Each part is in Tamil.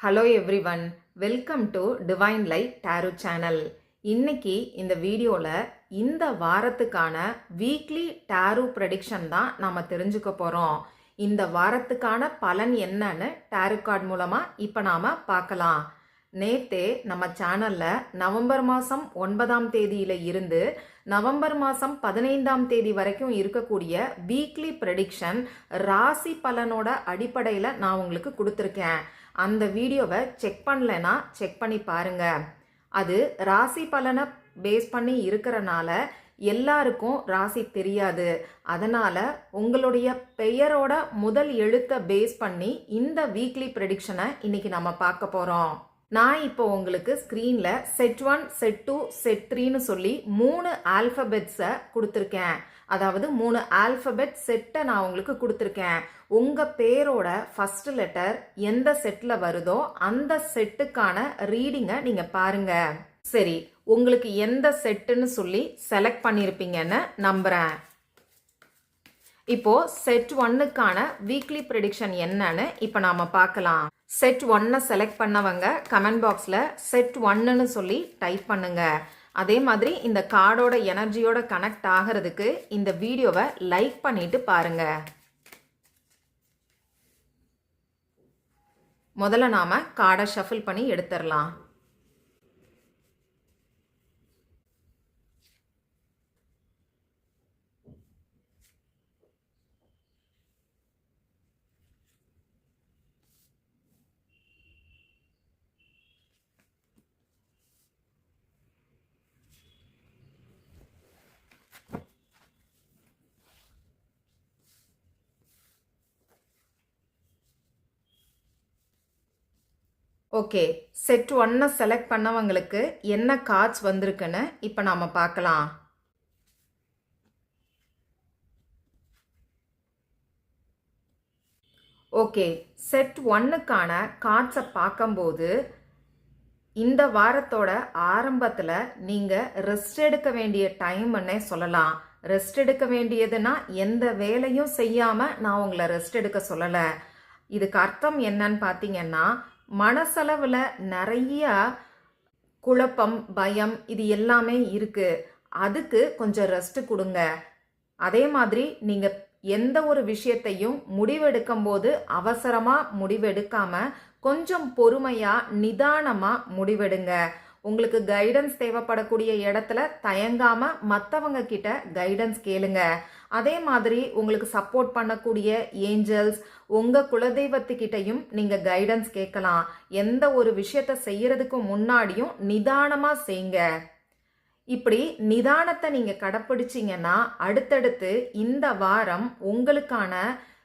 Hello everyone welcome to divine light tarot channel இன்னைக்கு இந்த வீடியோவில் இந்த வாரத்துக்கான வீக்லி டேரு ப்ரெடிக்ஷன் தான் நாம் தெரிஞ்சுக்க போகிறோம் இந்த வாரத்துக்கான பலன் என்னன்னு டேரு கார்டு மூலமாக இப்போ நாம் பார்க்கலாம். நேத்தே நம்ம சேனலில் நவம்பர் மாதம் ஒன்பதாம் தேதியில் இருந்து நவம்பர் மாதம் பதினைந்தாம் தேதி வரைக்கும் இருக்கக்கூடிய வீக்லி ப்ரெடிக்ஷன் ராசி பலனோட அடிப்படையில் நான் உங்களுக்கு கொடுத்துருக்கேன். அந்த வீடியோவை செக் பண்ணலைன்னா செக் பண்ணி பாருங்க. அது ராசி பலனை பேஸ் பண்ணி இருக்கிறனால எல்லாருக்கும் ராசி தெரியாது. அதனால உங்களுடைய பெயரோட முதல் எழுத்தை பேஸ் பண்ணி இந்த வீக்லி ப்ரெடிக்ஷனை இன்னைக்கு நம்ம பார்க்க போகிறோம் நான் இப்போ உங்களுக்கு ஸ்க்ரீனில் set one set two set த்ரீன்னு சொல்லி மூணு ஆல்ஃபபெட்ஸை கொடுத்துருக்கேன். அதாவது மூணு ஆல்ஃபபெட் செட்டை நான் உங்களுக்கு கொடுத்துருக்கேன். உங்கள் பேரோட ஃபஸ்ட் லெட்டர் எந்த செட்டில் வருதோ அந்த செட்டுக்கான ரீடிங்கை நீங்கள் பாருங்கள் சரி உங்களுக்கு எந்த செட்டுன்னு சொல்லி செலக்ட் பண்ணியிருப்பீங்கன்னு நம்புகிறேன் இப்போ செட் ஒன்னுக்கான வீக்லி ப்ரெடிக்ஷன் என்னன்னு இப்போ நாம பார்க்கலாம். செட் ஒன்னை செலக்ட் பண்ணவங்க கமெண்ட் பாக்ஸில் செட் ஒன்னுன்னு சொல்லி டைப் பண்ணுங்க. அதே மாதிரி இந்த கார்டோட எனர்ஜியோட கனெக்ட் ஆகிறதுக்கு இந்த வீடியோவை லைக் பண்ணிட்டு பாருங்க. முதல்ல நாம கார்டை ஷஃபில் பண்ணி எடுத்துடலாம். ஓகே செட் ஒன்னை செலக்ட் பண்ணவங்களுக்கு என்ன கார்ட்ஸ் வந்திருக்குன்னு இப்போ நாம் பார்க்கலாம். ஓகே செட் ஒன்னுக்கான கார்ட்ஸை பார்க்கும்போது இந்த வாரத்தோட ஆரம்பத்தில் நீங்கள் ரெஸ்ட் எடுக்க வேண்டிய டைம்னே சொல்லலாம். ரெஸ்ட் எடுக்க வேண்டியதுன்னா எந்த வேலையும் செய்யாமல் நான் உங்களை ரெஸ்ட் எடுக்க சொல்லலை. இதுக்கு அர்த்தம் என்னன்னு பார்த்தீங்கன்னா மனசளவில் நிறையா குழப்பம் பயம் இது எல்லாமே இருக்குது அதுக்கு கொஞ்சம் ரெஸ்ட் கொடுங்க. அதே மாதிரி நீங்கள் எந்த ஒரு விஷயத்தையும் முடிவெடுக்கும் போது அவசரமாக முடிவெடுக்காம கொஞ்சம் பொறுமையாக நிதானமாக முடிவெடுங்க. உங்களுக்கு கைடன்ஸ் தேவைப்படக்கூடிய இடத்துல தயங்காம மற்றவங்க கிட்ட கைடன்ஸ் கேளுங்க. அதே மாதிரி உங்களுக்கு சப்போர்ட் பண்ணக்கூடிய ஏஞ்சல்ஸ் உங்க குலதெய்வத்துக்கிட்டையும் நீங்க கைடன்ஸ் கேட்கலாம். எந்த ஒரு விஷயத்த செய்யறதுக்கு முன்னாடியும் நிதானமா செய்யுங்க இப்படி நிதானத்தை நீங்க கடைப்பிடிச்சீங்கன்னா அடுத்தடுத்து இந்த வாரம் உங்களுக்கான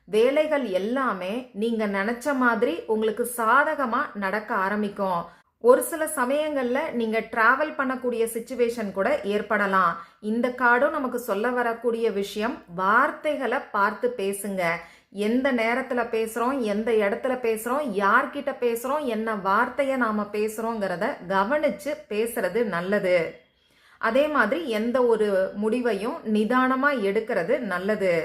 வேலைகள் எல்லாமே நீங்க நினைச்ச மாதிரி உங்களுக்கு சாதகமா நடக்க ஆரம்பிக்கும். ஒரு சில சமயங்களில் நீங்கள் ட்ராவல் பண்ணக்கூடிய சுச்சுவேஷன் கூட ஏற்படலாம். இந்த கார்டும் நமக்கு சொல்ல வரக்கூடிய விஷயம் வார்த்தைகளை பார்த்து பேசுங்க. எந்த நேரத்தில் பேசுகிறோம் எந்த இடத்துல பேசுகிறோம் யார்கிட்ட பேசுகிறோம் என்ன வார்த்தையை நாம் பேசுகிறோங்கிறத கவனித்து பேசுறது நல்லது. அதே மாதிரி எந்த ஒரு முடிவையும் நிதானமாக எடுக்கிறது நல்லது.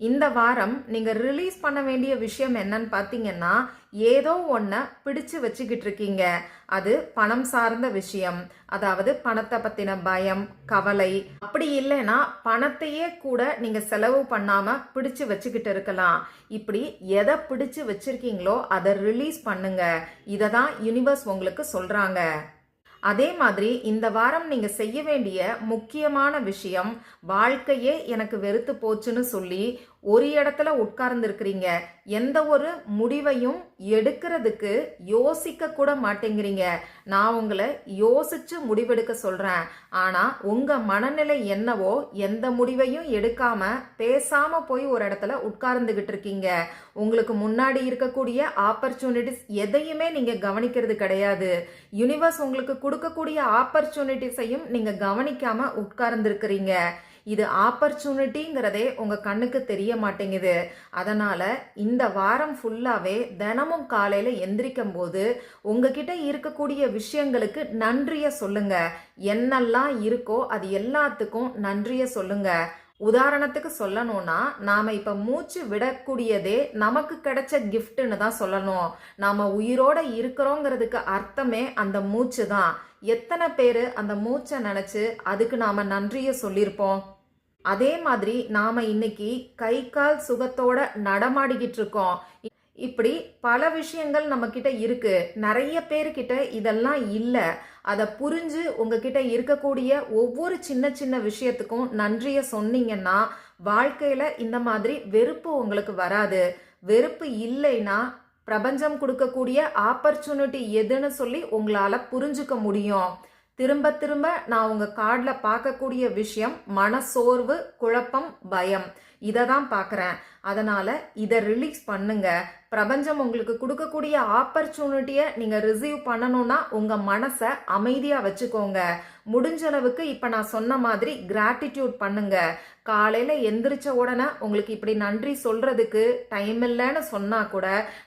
இந்த வாரம் நீங்கள் ரிலீஸ் பண்ண வேண்டிய விஷயம் என்னன்னு பார்த்தீங்கன்னா ஏதோ ஒன்றை பிடிச்சு வச்சுக்கிட்டு இருக்கீங்க. அது பணம் சார்ந்த விஷயம். அதாவது பணத்தை பத்தின பயம் கவலை அப்படி இல்லைன்னா பணத்தையே கூட நீங்க செலவு பண்ணாம பிடிச்சு வச்சுக்கிட்டு இருக்கலாம். இப்படி எதை பிடிச்சு வச்சிருக்கீங்களோ அதை ரிலீஸ் பண்ணுங்க. இதை தான் யூனிவர்ஸ் உங்களுக்கு சொல்றாங்க. அதே மாதிரி இந்த வாரம் நீங்க செய்ய வேண்டிய முக்கியமான விஷயம் வாழ்க்கையே எனக்கு வெறுத்து போச்சுன்னு சொல்லி ஒரு இடத்துல உட்கார்ந்துருக்கிறீங்க. எந்த ஒரு முடிவையும் எடுக்கிறதுக்கு யோசிக்க கூட மாட்டேங்கிறீங்க. நான் உங்களை யோசிச்சு முடிவெடுக்க சொல்றேன். ஆனா உங்க மனநிலை என்னவோ எந்த முடிவையும் எடுக்காம பேசாம போய் ஒரு இடத்துல உட்கார்ந்துகிட்டு இருக்கீங்க. உங்களுக்கு முன்னாடி இருக்கக்கூடிய ஆப்பர்ச்சுனிட்டிஸ் எதையுமே நீங்க கவனிக்கிறது கிடையாது. யூனிவர்ஸ் உங்களுக்கு கொடுக்கக்கூடிய ஆப்பர்ச்சுனிட்டிஸையும் நீங்க கவனிக்காம உட்கார்ந்துருக்கிறீங்க. இது ஆப்பர்ச்சுனிட்டிங்கிறதே உங்கள் கண்ணுக்கு தெரிய மாட்டேங்குது. அதனால் இந்த வாரம் ஃபுல்லாகவே தினமும் காலையில் எந்திரிக்கும் போது உங்ககிட்ட இருக்கக்கூடிய விஷயங்களுக்கு நன்றியை சொல்லுங்க. என்னெல்லாம் இருக்கோ அது எல்லாத்துக்கும் நன்றியை சொல்லுங்க. உதாரணத்துக்கு சொல்லணும்னா நாம இப்ப மூச்சு விடக்கூடியதே நமக்கு கிடைச்ச கிஃப்ட்னு தான் சொல்லணும். நாம உயிரோட இருக்கிறோங்கிறதுக்கு அர்த்தமே அந்த மூச்சு தான் எத்தனை பேர் அந்த மூச்சை நினைச்சு அதுக்கு நாம நன்றியை சொல்லியிருப்போம்? அதே மாதிரி நாம இன்னைக்கு கை கால் சுகத்தோட நடமாடிக்கிட்டு இருக்கோம் இப்படி பல விஷயங்கள் நம்ம கிட்ட இருக்கு. நிறைய பேர்கிட்ட இதெல்லாம் இல்லை. அதை புரிஞ்சு உங்ககிட்ட இருக்கக்கூடிய ஒவ்வொரு சின்ன சின்ன விஷயத்துக்கும் நன்றியை சொன்னீங்கன்னா வாழ்க்கையில இந்த மாதிரி வெறுப்பு உங்களுக்கு வராது. வெறுப்பு இல்லைன்னா பிரபஞ்சம் கொடுக்கக்கூடிய ஆப்பர்ச்சுனிட்டி எதுன்னு சொல்லி உங்களால புரிஞ்சுக்க முடியும். திரும்ப திரும்ப நான் உங்கள் கார்டில் பார்க்கக்கூடிய விஷயம் மனசோர்வு குழப்பம் பயம். இதை தான் பார்க்குறேன் அதனால் இதை ரிலீஸ் பண்ணுங்க. பிரபஞ்சம் உங்களுக்கு கொடுக்கக்கூடிய ஆப்பர்ச்சுனிட்டியை நீங்கள் ரிசீவ் பண்ணணும்னா உங்கள் மனசை அமைதியாக வச்சுக்கோங்க. முடிஞ்ச அளவுக்கு இப்போ நான் சொன்ன மாதிரி கிராட்டிடியூட் பண்ணுங்க. காலையில் எந்திரிச்ச உடனே உங்களுக்கு இப்படி நன்றி சொல்கிறதுக்கு டைம் இல்லைன்னு சொன்னால் கூட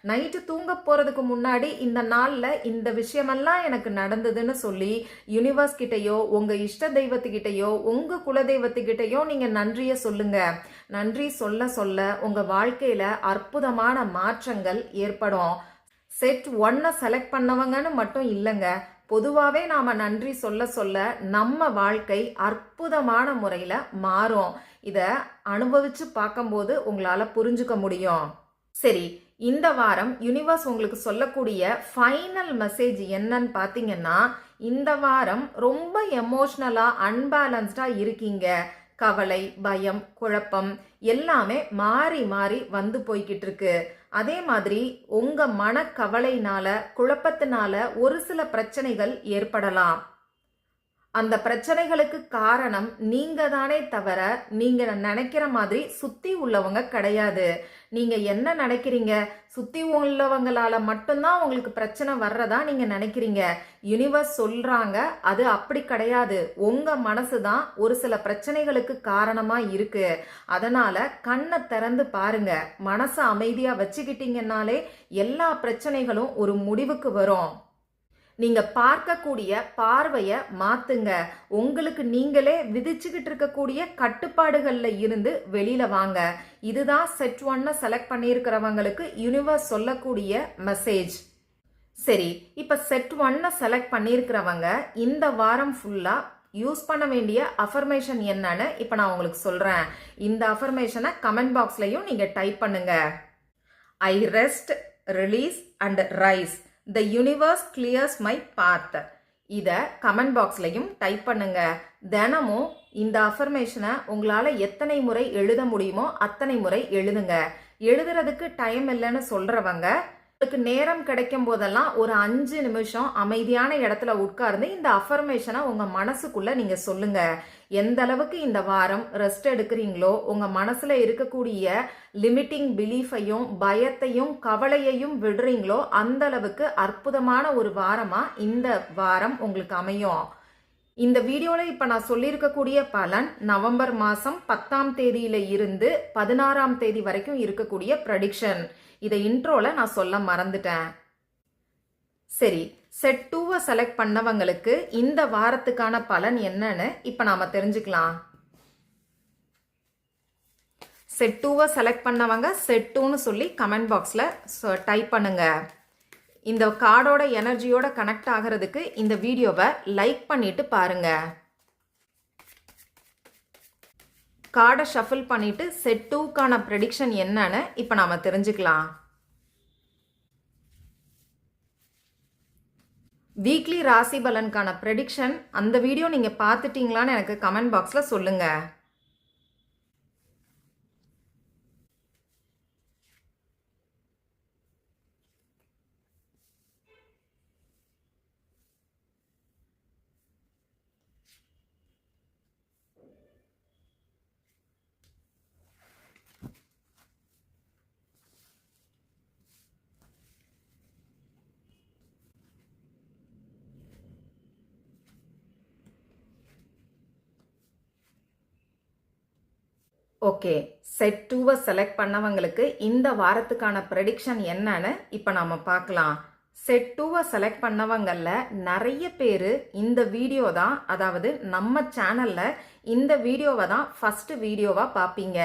நைட்டு தூங்க போகிறதுக்கு முன்னாடி இந்த நாளில் இந்த விஷயமெல்லாம் எனக்கு நடந்ததுன்னு சொல்லி யூனிவர்ஸ் கிட்டேயோ உங்கள் இஷ்ட தெய்வத்துக்கிட்டயோ உங்கள் குலதெய்வத்துக்கிட்டயோ நீங்கள் நன்றியை சொல்லுங்கள் நன்றி சொல்ல சொல்ல உங்க வாழ்க்கையில அற்புதமான மாற்றங்கள் ஏற்படும். செட் ஒன்னை செலக்ட் பண்ணவங்கன்னு மட்டும் இல்லைங்க. பொதுவாகவே நாம் நன்றி சொல்ல சொல்ல நம்ம வாழ்க்கை அற்புதமான முறையில் மாறும். இதை அனுபவிச்சு பார்க்கும்போது உங்களால் புரிஞ்சுக்க முடியும். சரி இந்த வாரம் யூனிவர்ஸ் உங்களுக்கு சொல்லக்கூடிய ஃபைனல் மெசேஜ் என்னன்னு பார்த்தீங்கன்னா இந்த வாரம் ரொம்ப எமோஷ்னலாக அன்பேலன்ஸ்டாக இருக்கீங்க. கவலை பயம் குழப்பம் எல்லாமே மாறி மாறி வந்து போய்கிட்டு இருக்கு அதே மாதிரி உங்க மனக்கவலைனால குழப்பத்தினால ஒரு சில பிரச்சனைகள் ஏற்படலாம். அந்த பிரச்சனைகளுக்கு காரணம் நீங்க தானே தவிர நீங்க நினைக்கிற மாதிரி சுத்தி உள்ளவங்க கிடையாது. நீங்க என்ன நினைக்கிறீங்க? சுத்தி உள்ளவங்களால மட்டும்தான் உங்களுக்கு பிரச்சனை வர்றதா நீங்க நினைக்கிறீங்க? யூனிவர்ஸ் சொல்றாங்க அது அப்படி கிடையாது. உங்க மனசு தான் ஒரு சில பிரச்சனைகளுக்கு காரணமா இருக்கு. அதனால கண்ணை திறந்து பாருங்க. மனசை அமைதியா வச்சுக்கிட்டீங்கன்னாலே எல்லா பிரச்சனைகளும் ஒரு முடிவுக்கு வரும். நீங்க பார்க்கக்கூடிய பார்வைய மாத்துங்க. உங்களுக்கு நீங்களே விதிச்சுக்கிட்டு இருக்கக்கூடிய கட்டுப்பாடுகள்ல இருந்து வெளியில வாங்க. இதுதான் செட் ஒன்ன செலக்ட் பண்ணியிருக்கிறவங்களுக்கு யூனிவர்ஸ் சொல்லக்கூடிய மெசேஜ் சரி இப்ப செட் ஒன்ன செலக்ட் பண்ணியிருக்கிறவங்க இந்த வாரம் ஃபுல்லா யூஸ் பண்ண வேண்டிய அஃபர்மேஷன் என்னன்னு இப்ப நான் உங்களுக்கு சொல்றேன். இந்த அஃபர்மேஷனை கமெண்ட் பாக்ஸ்லயும் நீங்க டைப் பண்ணுங்க. I rest release and rise the universe clears my path இதை கமெண்ட் பாக்ஸ்லையும் டைப் பண்ணுங்க. தினமும் இந்த அஃபர்மேஷனை உங்களால் எத்தனை முறை எழுத முடியுமோ அத்தனை முறை எழுதுங்க. எழுதுறதுக்கு டைம் இல்லைன்னு சொல்றவங்க உங்களுக்கு நேரம் கிடைக்கும் போதெல்லாம் ஒரு அஞ்சு நிமிஷம் அமைதியான இடத்துல உட்கார்ந்து இந்த அஃபர்மேஷனை உங்க மனசுக்குள்ள நீங்க சொல்லுங்க. எந்த அளவுக்கு இந்த வாரம் ரெஸ்ட் எடுக்கிறீங்களோ உங்க மனசுல இருக்கக்கூடிய லிமிட்டிங் பிலீஃபையும் பயத்தையும் கவலையையும் விடுறீங்களோ அந்த அளவுக்கு அற்புதமான ஒரு வாரமா இந்த வாரம் உங்களுக்கு அமையும். இந்த வீடியோவில் இப்போ நான் சொல்லியிருக்கக்கூடிய பலன் நவம்பர் மாதம் பத்தாம் தேதியில இருந்து பதினாறாம் தேதி வரைக்கும் இருக்கக்கூடிய ப்ரடிக்ஷன் இதை இன்ட்ரோல நான் சொல்ல மறந்துட்டேன். சரி செட் டூவை செலக்ட் பண்ணவங்களுக்கு இந்த வாரத்துக்கான பலன் என்னன்னு இப்போ நாம் தெரிஞ்சுக்கலாம். செட் டூவை செலக்ட் பண்ணவங்க செட் டூன்னு சொல்லி கமெண்ட் பாக்ஸில் டைப் பண்ணுங்க. இந்த கார்டோட எனர்ஜியோட கனெக்ட் ஆகிறதுக்கு இந்த வீடியோவை லைக் பண்ணிட்டு பாருங்க. கார்டை ஷஃபில் பண்ணிட்டு செட் டூக்கான ப்ரெடிக்ஷன் என்னன்னு இப்போ நாம் தெரிஞ்சுக்கலாம். வீக்லி ராசி பலனுக்கான ப்ரெடிக்ஷன் அந்த வீடியோ நீங்கள் பார்த்துட்டீங்களான்னு எனக்கு கமெண்ட் பாக்ஸில் சொல்லுங்கள் ஓகே செட் டூவை செலக்ட் பண்ணவங்களுக்கு இந்த வாரத்துக்கான ப்ரெடிக்ஷன் என்னன்னு இப்போ நாம பார்க்கலாம். செட் டூவை செலக்ட் பண்ணவங்களில் நிறைய பேர் இந்த வீடியோ தான் அதாவது நம்ம சேனலில் இந்த வீடியோவை தான் ஃபஸ்ட்டு வீடியோவாக பார்ப்பீங்க.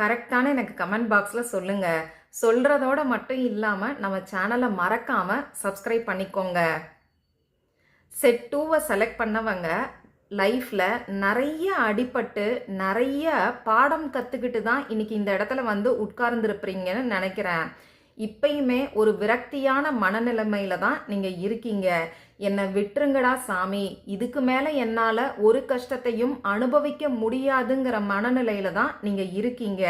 கரெக்டான எனக்கு கமெண்ட் பாக்ஸில் சொல்லுங்கள் சொல்கிறதோட மட்டும் இல்லாமல் நம்ம சேனலை மறக்காமல் சப்ஸ்கிரைப் பண்ணிக்கோங்க. செட் டூவை செலக்ட் பண்ணவங்க லைஃப்பில் நிறைய அடிபட்டு நிறைய பாடம் கற்றுக்கிட்டு தான் இன்னைக்கு இந்த இடத்துல வந்து உட்கார்ந்துருப்பீங்கன்னு நினைக்கிறேன். இப்பயுமே ஒரு விரக்தியான மனநிலைமையில தான் நீங்கள் இருக்கீங்க. என்னை விட்டுருங்கடா சாமி. இதுக்கு மேலே என்னால் ஒரு கஷ்டத்தையும் அனுபவிக்க முடியாதுங்கிற மனநிலையில தான் நீங்கள் இருக்கீங்க.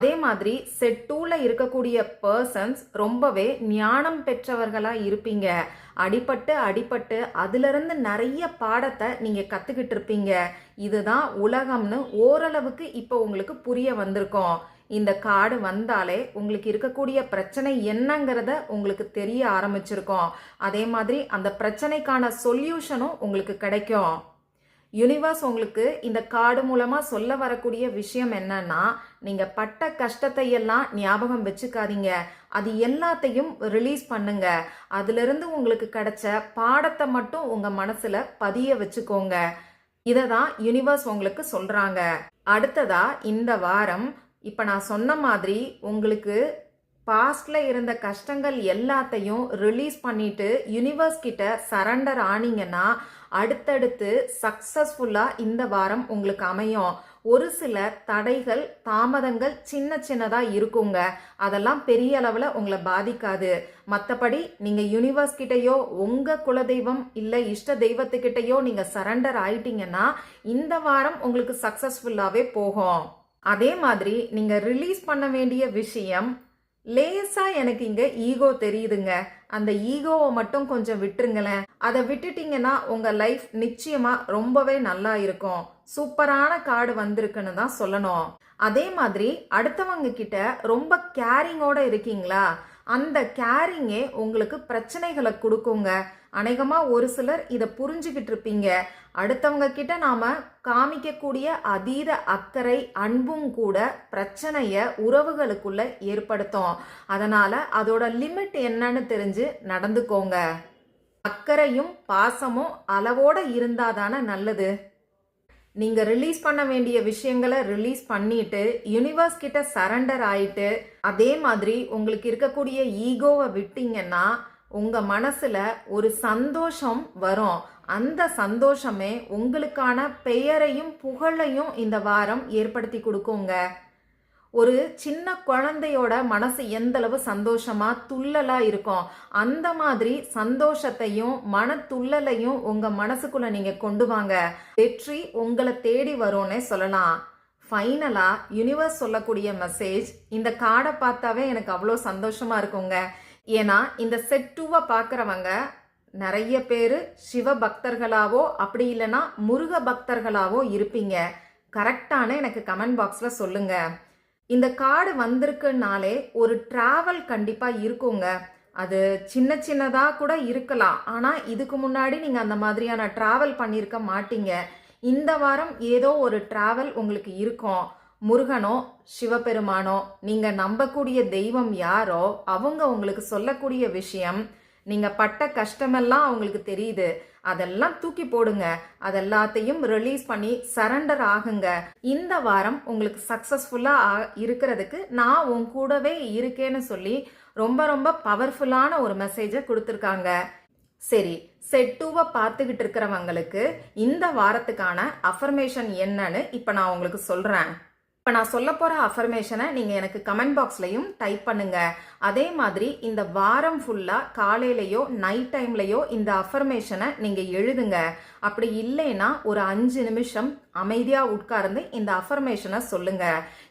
அதே மாதிரி செட் இருக்கக்கூடிய பர்சன்ஸ் ரொம்பவே ஞானம் பெற்றவர்களா இருப்பீங்க. அடிபட்டு அடிபட்டு அதுலேருந்து நிறைய பாடத்தை நீங்க கத்துக்கிட்டு இருப்பீங்க. இதுதான் உலகம்னு ஓரளவுக்கு இப்போ உங்களுக்கு புரிய வந்திருக்கோம். இந்த கார்டு வந்தாலே உங்களுக்கு இருக்கக்கூடிய பிரச்சனை என்னங்கிறத உங்களுக்கு தெரிய ஆரம்பிச்சிருக்கோம். அதே மாதிரி அந்த பிரச்சனைக்கான சொல்யூஷனும் உங்களுக்கு கிடைக்கும். யூனிவர்ஸ் உங்களுக்கு இந்த கார்டு மூலமா சொல்ல வரக்கூடிய விஷயம் என்னன்னா நீங்க பட்ட கஷ்டத்தை எல்லாம் ஞாபகம் வச்சுக்காதீங்க. அது எல்லாத்தையும் ரிலீஸ் பண்ணுங்க. அதுல இருந்து உங்களுக்கு கிடைச்ச பாடத்தை மட்டும் உங்க மனசுல பதிய வச்சுக்கோங்க. இதை தான் யூனிவர்ஸ் உங்களுக்கு சொல்றாங்க. அடுத்ததா இந்த வாரம் இப்போ நான் சொன்ன மாதிரி உங்களுக்கு பாஸ்ட்ல இருந்த கஷ்டங்கள் எல்லாத்தையும் ரிலீஸ் பண்ணிட்டு யூனிவர்ஸ் கிட்ட சரண்டர் ஆனீங்கன்னா அடுத்தடுத்து சக்ஸஸ்ஃபுல்லாக இந்த வாரம் உங்களுக்கு அமையும். ஒரு சில தடைகள் தாமதங்கள் சின்ன சின்னதாக இருக்குங்க. அதெல்லாம் பெரிய அளவில் உங்களை பாதிக்காது. மற்றபடி நீங்கள் யூனிவர்ஸ் கிட்டேயோ உங்கள் குலதெய்வம் இல்லை இஷ்ட தெய்வத்துக்கிட்டேயோ நீங்கள் சரண்டர் ஆயிட்டீங்கன்னா இந்த வாரம் உங்களுக்கு சக்ஸஸ்ஃபுல்லாகவே போகும். அதே மாதிரி நீங்கள் ரிலீஸ் பண்ண வேண்டிய விஷயம் லேசா எனக்கு இங்க ஈகோ தெரியுதுங்க. அந்த ஈகோவை மட்டும் கொஞ்சம் விட்டுருங்களேன். அதை விட்டுட்டீங்கன்னா உங்க லைஃப் நிச்சயமா ரொம்பவே நல்லா இருக்கும். சூப்பரான கார்டு வந்திருக்குன்னு தான் சொல்லணும். அதே மாதிரி அடுத்தவங்க கிட்ட ரொம்ப கேரிங்கோட இருக்கீங்களா? அந்த கேரிங்கே உங்களுக்கு பிரச்சனைகளை கொடுக்குங்க. அநேகமாக ஒரு சிலர் இதை புரிஞ்சுக்கிட்டு இருப்பீங்க. அடுத்தவங்க கிட்ட நாம காமிக்கக்கூடிய அதீத அக்கறை அன்பும் கூட பிரச்சனையை உறவுகளுக்குள்ள ஏற்படுத்தும். அதனால அதோட லிமிட் என்னன்னு தெரிஞ்சு நடந்துக்கோங்க. அக்கறையும் பாசமும் அளவோட இருந்தாதானே நல்லது. நீங்கள் ரிலீஸ் பண்ண வேண்டிய விஷயங்களை ரிலீஸ் பண்ணிட்டு யூனிவர்ஸ் கிட்ட சரண்டர் ஆயிட்டு அதே மாதிரி உங்களுக்கு இருக்கக்கூடிய ஈகோவை விட்டீங்கன்னா உங்கள் மனசில் ஒரு சந்தோஷம் வரும். அந்த சந்தோஷமே உங்களுக்கான பெயரையும் புகழையும் இந்த வாரம் ஏற்படுத்தி கொடுக்குங்க. ஒரு சின்ன குழந்தையோட மனசு எந்தளவு சந்தோஷமா துள்ளலா இருக்கும்? அந்த மாதிரி சந்தோஷத்தையும் மன துள்ளலையும் உங்க மனசுக்குள்ள நீங்க கொண்டு வாங்க. வெற்றி உங்களை தேடி வரும்னே சொல்லலாம். ஃபைனலா யூனிவர்ஸ் சொல்லக்கூடிய மெசேஜ் இந்த கார்டை பார்த்தாவே எனக்கு அவ்வளோ சந்தோஷமா இருக்குங்க. ஏன்னா இந்த செட் டூவை பார்க்குறவங்க நிறைய பேர் சிவ பக்தர்களாவோ அப்படி இல்லைன்னா முருக பக்தர்களாவோ இருப்பீங்க. கரெக்டான எனக்கு கமெண்ட் பாக்ஸில் சொல்லுங்கள் இந்த கார்டு வந்திருக்குனாலே ஒரு டிராவல் கண்டிப்பாக இருக்குங்க. அது சின்ன சின்னதாக கூட இருக்கலாம். ஆனால் இதுக்கு முன்னாடி நீங்கள் அந்த மாதிரியான டிராவல் பண்ணியிருக்க மாட்டீங்க. இந்த வாரம் ஏதோ ஒரு டிராவல் உங்களுக்கு இருக்கும். முருகனோ சிவபெருமானோ நீங்கள் நம்பக்கூடிய தெய்வம் யாரோ அவங்க உங்களுக்கு சொல்லக்கூடிய விஷயம் நீங்கள் பட்ட கஷ்டமெல்லாம் அவங்களுக்கு தெரியுது. அதெல்லாம் தூக்கி போடுங்க. அதெல்லாத்தையும் ரிலீஸ் பண்ணி சரண்டர் ஆகுங்க. இந்த வாரம் உங்களுக்கு சக்ஸஸ்ஃபுல்லாக இருக்கிறதுக்கு நான் உன் கூடவே இருக்கேன்னு சொல்லி ரொம்ப ரொம்ப பவர்ஃபுல்லான ஒரு மெசேஜை கொடுத்துருக்காங்க. சரி செட்டுவை பார்த்துக்கிட்டு இருக்கிறவங்களுக்கு இந்த வாரத்துக்கான அஃபர்மேஷன் என்னன்னு இப்போ நான் உங்களுக்கு சொல்கிறேன் இப்போ நான் சொல்ல போகிற அஃபர்மேஷனை நீங்கள் எனக்கு கமெண்ட் பாக்ஸ்லையும் டைப் பண்ணுங்க. அதே மாதிரி இந்த வாரம் ஃபுல்லாக காலையிலையோ நைட் டைம்லையோ இந்த அஃபர்மேஷனை நீங்கள் எழுதுங்க. அப்படி இல்லைன்னா ஒரு அஞ்சு நிமிஷம் அமைதியாக உட்கார்ந்து இந்த அஃபர்மேஷனை சொல்லுங்க.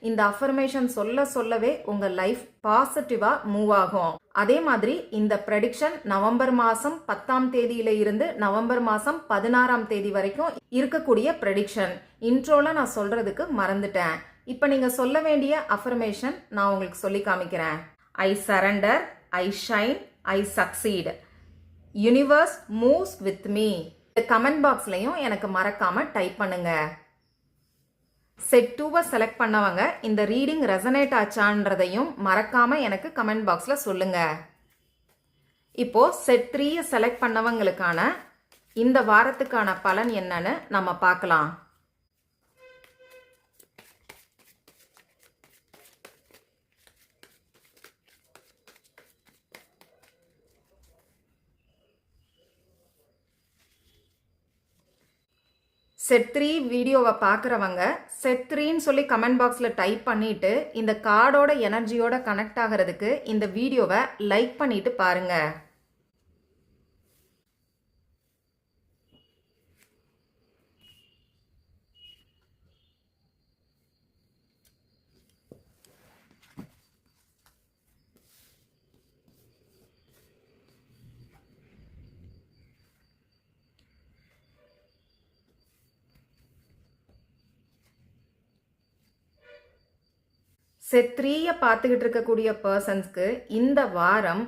இந்த அஃபர்மேஷன் சொல்ல சொல்லவே உங்கள் லைஃப் பாசிட்டிவாக மூவ் ஆகும். அதே மாதிரி இந்த ப்ரெடிக்ஷன் நவம்பர் மாதம் பத்தாம் தேதியில இருந்து நவம்பர் மாதம் பதினாறாம் தேதி வரைக்கும் இருக்கக்கூடிய ப்ரெடிக்ஷன் இன்ட்ரோல நான் சொல்றதுக்கு மறந்துட்டேன். இப்போ நீங்கள் சொல்ல வேண்டிய அஃபர்மேஷன் நான் உங்களுக்கு சொல்லி காமிக்கிறேன். I surrender I shine I succeed universe moves with me comment பாக்ஸ்லையும் எனக்கு மறக்காம டைப் பண்ணுங்க. செட் டூவை செலக்ட் பண்ணவங்க இந்த ரீடிங் ரெசனேட் ஆச்சான்றதையும் மறக்காம எனக்கு கமெண்ட் பாக்ஸில் சொல்லுங்க. இப்போ செட் த்ரீயை செலக்ட் பண்ணவங்களுக்கான இந்த வாரத்துக்கான பலன் என்னன்னு நம்ம பார்க்கலாம். செட் த்ரீ வீடியோவை பார்க்குறவங்க செட் த்ரீன்னு சொல்லி கமெண்ட் பாக்ஸில் டைப் பண்ணிவிட்டு இந்த கார்டோட எனர்ஜியோட கனெக்ட் ஆகிறதுக்கு இந்த வீடியோவை லைக் பண்ணிவிட்டு பாருங்கள் செட் த்ரீயை பார்த்துக்கிட்டு இருக்கக்கூடிய பர்சன்ஸ்க்கு இந்த வாரம்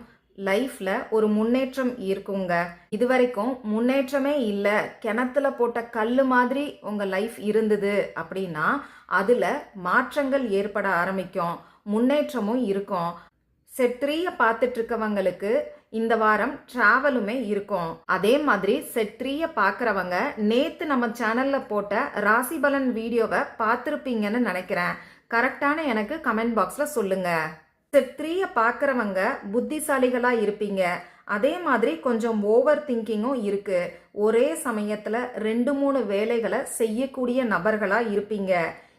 லைஃப்ல ஒரு முன்னேற்றம் இருக்குங்க. இது வரைக்கும் முன்னேற்றமே இல்லை. கிணத்துல போட்ட கல் மாதிரி உங்க லைஃப் இருந்தது அப்படின்னா அதுல மாற்றங்கள் ஏற்பட ஆரம்பிக்கும். முன்னேற்றமும் இருக்கும். செட் த்ரீயை பார்த்துட்டு இருக்கவங்களுக்கு இந்த வாரம் டிராவலுமே இருக்கும். அதே மாதிரி செட் த்ரீயை பார்க்குறவங்க நேத்து நம்ம சேனல்ல போட்ட ராசி பலன் வீடியோவை பார்த்துருப்பீங்கன்னு நினைக்கிறேன். கரெக்டான எனக்கு கமெண்ட் பாக்ஸில் சொல்லுங்க. ஸ்டெப் த்ரீயை பார்க்குறவங்க புத்திசாலிகளாக இருப்பீங்க. அதே மாதிரி கொஞ்சம் ஓவர் திங்கிங்கும் இருக்கு. ஒரே சமயத்தில் ரெண்டு மூணு வேலைகளை செய்யக்கூடிய நபர்களாக இருப்பீங்க.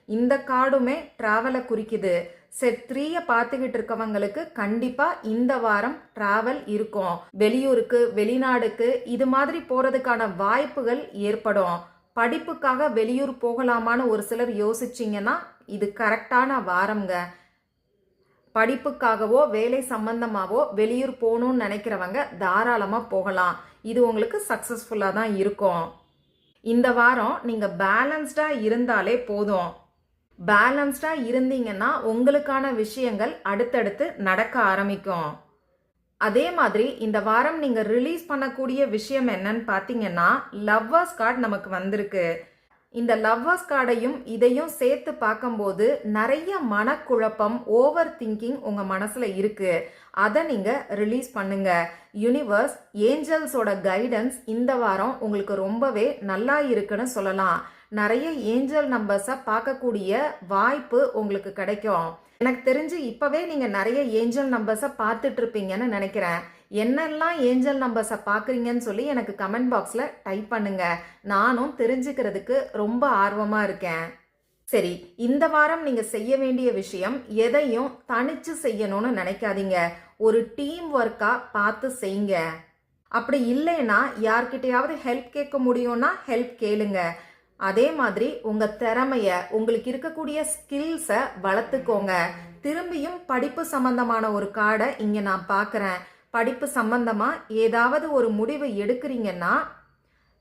இந்த கார்டுமே ட்ராவலை குறிக்குது. செட் த்ரீயை பார்த்துக்கிட்டு இருக்கவங்களுக்கு கண்டிப்பாக இந்த வாரம் ட்ராவல் இருக்கும். வெளியூருக்கு வெளிநாடுக்கு இது மாதிரி போகிறதுக்கான வாய்ப்புகள் ஏற்படும். படிப்புக்காக வெளியூர் போகலாமான்னு ஒரு சிலர் யோசிச்சிங்கன்னா இது கரெக்டான வாரம்ங்க. படிப்புக்காகவோ வேலை சம்பந்தமாகவோ வெளியூர் போகணும்னு நினைக்கிறவங்க தாராளமாக போகலாம். இது உங்களுக்கு சக்ஸஸ்ஃபுல்லாக தான் இருக்கும். இந்த வாரம் நீங்கள் பேலன்ஸ்டாக இருந்தாலே போதும். பேலன்ஸ்டாக இருந்தீங்கன்னா உங்களுக்கான விஷயங்கள் அடுத்தடுத்து நடக்க ஆரம்பிக்கும். அதே மாதிரி இந்த வாரம் நீங்கள் ரிலீஸ் பண்ணக்கூடிய விஷயம் என்னன்னு பார்த்தீங்கன்னா லவ்வர்ஸ் கார்டு நமக்கு வந்திருக்கு. இந்த லவ்வர்ஸ் கார்டையும் இதையும் சேர்த்து பார்க்கும்போது நிறைய மனக்குழப்பம் ஓவர் திங்கிங் உங்க மனசுல இருக்கு. அதை நீங்க ரிலீஸ் பண்ணுங்க. யூனிவர்ஸ் ஏஞ்சல்ஸோட கைடன்ஸ் இந்த வாரம் உங்களுக்கு ரொம்பவே நல்லா இருக்குன்னு சொல்லலாம். நிறைய ஏஞ்சல் நம்பர்ஸை பார்க்கக்கூடிய வாய்ப்பு உங்களுக்கு கிடைக்கும். எனக்கு தெரிஞ்சு இப்பவே நீங்க நிறைய ஏஞ்சல் நம்பர்ஸை பார்த்துட்டு இருப்பீங்கன்னு நினைக்கிறேன். என்னெல்லாம் ஏஞ்சல் நம்பர்ஸை பார்க்குறீங்கன்னு சொல்லி எனக்கு கமெண்ட் பாக்ஸில் டைப் பண்ணுங்க. நானும் தெரிஞ்சுக்கிறதுக்கு ரொம்ப ஆர்வமாக இருக்கேன். சரி இந்த வாரம் நீங்க செய்ய வேண்டிய விஷயம் எதையும் தனிச்சு செய்யணும்னு நினைக்காதீங்க. ஒரு டீம் ஒர்க்கா பார்த்து செய்யுங்க. அப்படி இல்லைன்னா யார்கிட்டயாவது ஹெல்ப் கேட்க முடியும்னா ஹெல்ப் கேளுங்க. அதே மாதிரி உங்க திறமைய உங்களுக்கு இருக்கக்கூடிய ஸ்கில்ஸை வளர்த்துக்கோங்க. திரும்பியும் படிப்பு சம்பந்தமான ஒரு கார்டை இங்க நான் பார்க்குறேன் படிப்பு சம்பந்தமாக ஏதாவது ஒரு முடிவு எடுக்கிறீங்கன்னா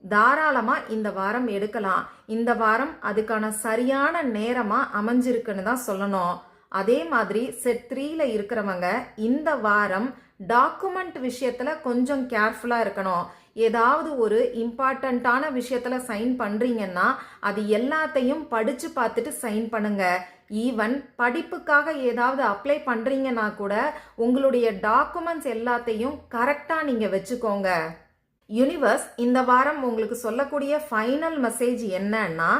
தாராளமாக இந்த வாரம் எடுக்கலாம். இந்த வாரம் அதுக்கான சரியான நேரமாக அமைஞ்சிருக்குன்னு தான் சொல்லணும். அதே மாதிரி செட் த்ரீல இருக்கிறவங்க இந்த வாரம் டாக்குமெண்ட் விஷயத்தில் கொஞ்சம் கேர்ஃபுல்லாக இருக்கணும். ஏதாவது ஒரு இம்பார்ட்டண்ட்டான விஷயத்தில் சைன் பண்ணுறீங்கன்னா அது எல்லாத்தையும் படித்து பார்த்துட்டு சைன் பண்ணுங்கள் ஈவன் படிப்புக்காக ஏதாவது அப்ளை பண்ணுறீங்கன்னா கூட உங்களுடைய டாக்குமெண்ட்ஸ் எல்லாத்தையும் கரெக்டாக நீங்கள் வச்சுக்கோங்க. யூனிவர்ஸ் இந்த வாரம் உங்களுக்கு சொல்லக்கூடிய ஃபைனல் மெசேஜ் என்னன்னா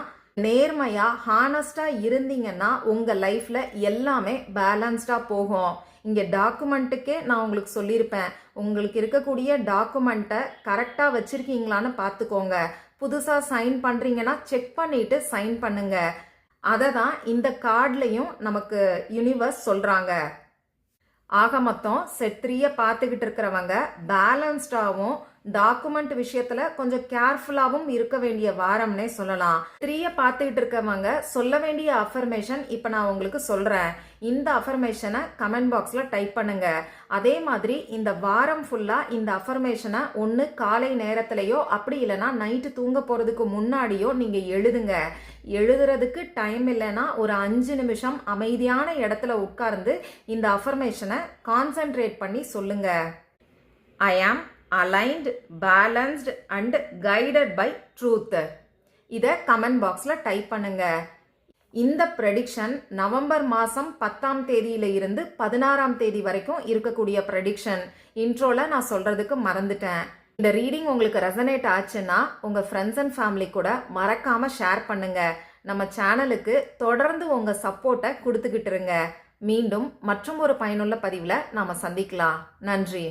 நேர்மையாக ஹானஸ்டாக இருந்தீங்கன்னா உங்கள் லைஃப்பில் எல்லாமே பேலன்ஸ்டாக போகும். இங்கே டாக்குமெண்ட்டுக்கே நான் உங்களுக்கு சொல்லியிருப்பேன். உங்களுக்கு இருக்கக்கூடிய டாக்குமெண்ட்டை கரெக்டாக வச்சுருக்கீங்களான்னு பார்த்துக்கோங்க. புதுசாக சைன் பண்ணுறீங்கன்னா செக் பண்ணிட்டு சைன் பண்ணுங்கள் அதை தான் இந்த கார்ட்லையும் நமக்கு யூனிவர்ஸ் சொல்கிறாங்க ஆக மொத்தம் செட் த்ரீயை பார்த்துக்கிட்டு இருக்கிறவங்க பேலன்ஸ்டாகவும் டாக்குமெண்ட் விஷயத்துல கொஞ்சம் கேர்ஃபுல்லாகவும் இருக்க வேண்டிய வாரம்னே சொல்லலாம். த்ரீயை பார்த்துக்கிட்டு இருக்கவங்க சொல்ல வேண்டிய அஃபர்மேஷன் இப்போ நான் உங்களுக்கு சொல்றேன். இந்த அஃபர்மேஷனை கமெண்ட் பாக்ஸ்ல டைப் பண்ணுங்க. அதே மாதிரி இந்த வாரம் ஃபுல்லா இந்த அஃபர்மேஷனை ஒன்று காலை நேரத்திலேயோ அப்படி இல்லைன்னா நைட்டு தூங்க போறதுக்கு முன்னாடியோ நீங்க எழுதுங்க. எழுதுறதுக்கு டைம் இல்லைன்னா ஒரு அஞ்சு நிமிஷம் அமைதியான இடத்துல உட்கார்ந்து இந்த அஃபர்மேஷனை கான்சென்ட்ரேட் பண்ணி சொல்லுங்க. I am aligned balanced and guided by truth இதை கமெண்ட் பாக்ஸில் டைப் பண்ணுங்க. இந்த ப்ரெடிக்ஷன் நவம்பர் மாதம் பத்தாம் தேதியில இருந்து பதினாறாம் தேதி வரைக்கும் இருக்கக்கூடிய ப்ரெடிக்ஷன் இன்ட்ரோல நான் சொல்றதுக்கு மறந்துட்டேன். இந்த ரீடிங் உங்களுக்கு ரெசனேட் ஆச்சுன்னா உங்க ஃப்ரெண்ட்ஸ் அண்ட் ஃபேமிலி கூட மறக்காம ஷேர் பண்ணுங்க. நம்ம சேனலுக்கு தொடர்ந்து உங்க சப்போர்ட்டை கொடுத்துக்கிட்டு இருங்க. மீண்டும் மற்றும் ஒரு பயனுள்ள பதிவில் நாம சந்திக்கலாம். நன்றி.